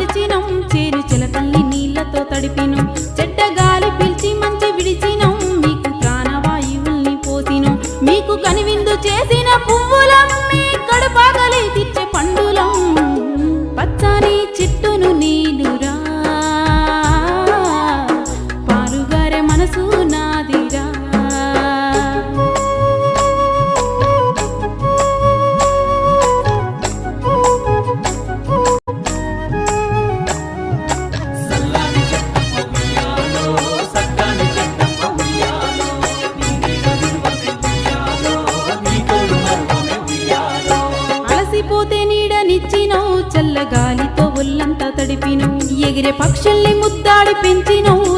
కొలిచినం చేరు చిలకల్ని నీళ్ళతో తడిపినం. చెడ్డ గాలి పిలిచి మంచి విడిచినం. మీకు ప్రాణవాయువుల్ని పోసినం. మీకు కనివిందు చేసిన పువ్వులం మీ కడుపాగలి తెచ్చే పండులం. పచ్చని చెట్టును నీలురా పారుగారే మనసు నా గాలితో చల్లగాలితో ఒళ్ళంతా తడిపిను ఎగిరే పక్షుల్ని ముద్దాడి పెంచినవు